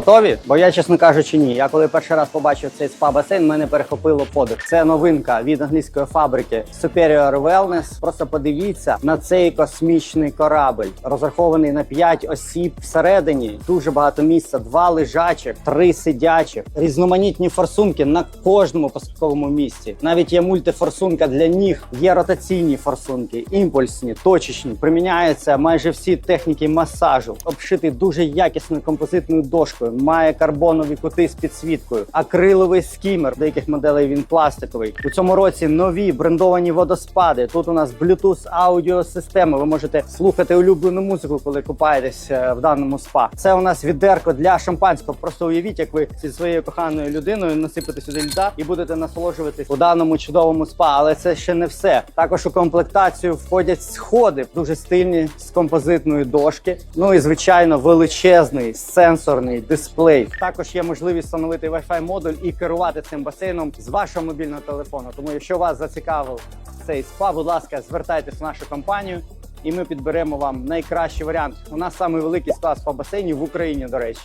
Готові? Бо я, чесно кажучи, ні. Я коли перший раз побачив цей спа-басейн, мене перехопило подих. Це новинка від англійської фабрики Superior Wellness. Просто подивіться на цей космічний корабль, розрахований на 5 осіб всередині. Дуже багато місця, два лежачих, три сидячих, різноманітні форсунки на кожному посадковому місці. Навіть є мультифорсунка для ніг, є ротаційні форсунки, імпульсні, точечні. Приміняються майже всі техніки масажу, обшитий дуже якісною композитною дошкою, має карбонові кути з підсвіткою, акриловий скімер. Деяких моделей він пластиковий. У цьому році нові брендовані водоспади. Тут у нас Bluetooth аудіосистема. Ви можете слухати улюблену музику, коли купаєтесь е, в даному спа. Це у нас відерко для шампанського. Просто уявіть, як ви зі своєю коханою людиною насипите сюди льда і будете насолоджуватись у даному чудовому спа. Але це ще не все. Також у комплектацію входять сходи, дуже стильні з композитної дошки. Ну і звичайно, величезний сенсорний дисплей. Також є можливість встановити Wi-Fi модуль і керувати цим басейном з вашого мобільного телефону. Тому, якщо вас зацікавив цей спа, будь ласка, звертайтесь в нашу компанію. І ми підберемо вам найкращий варіант. У нас самий великий спа басейнів в Україні, до речі.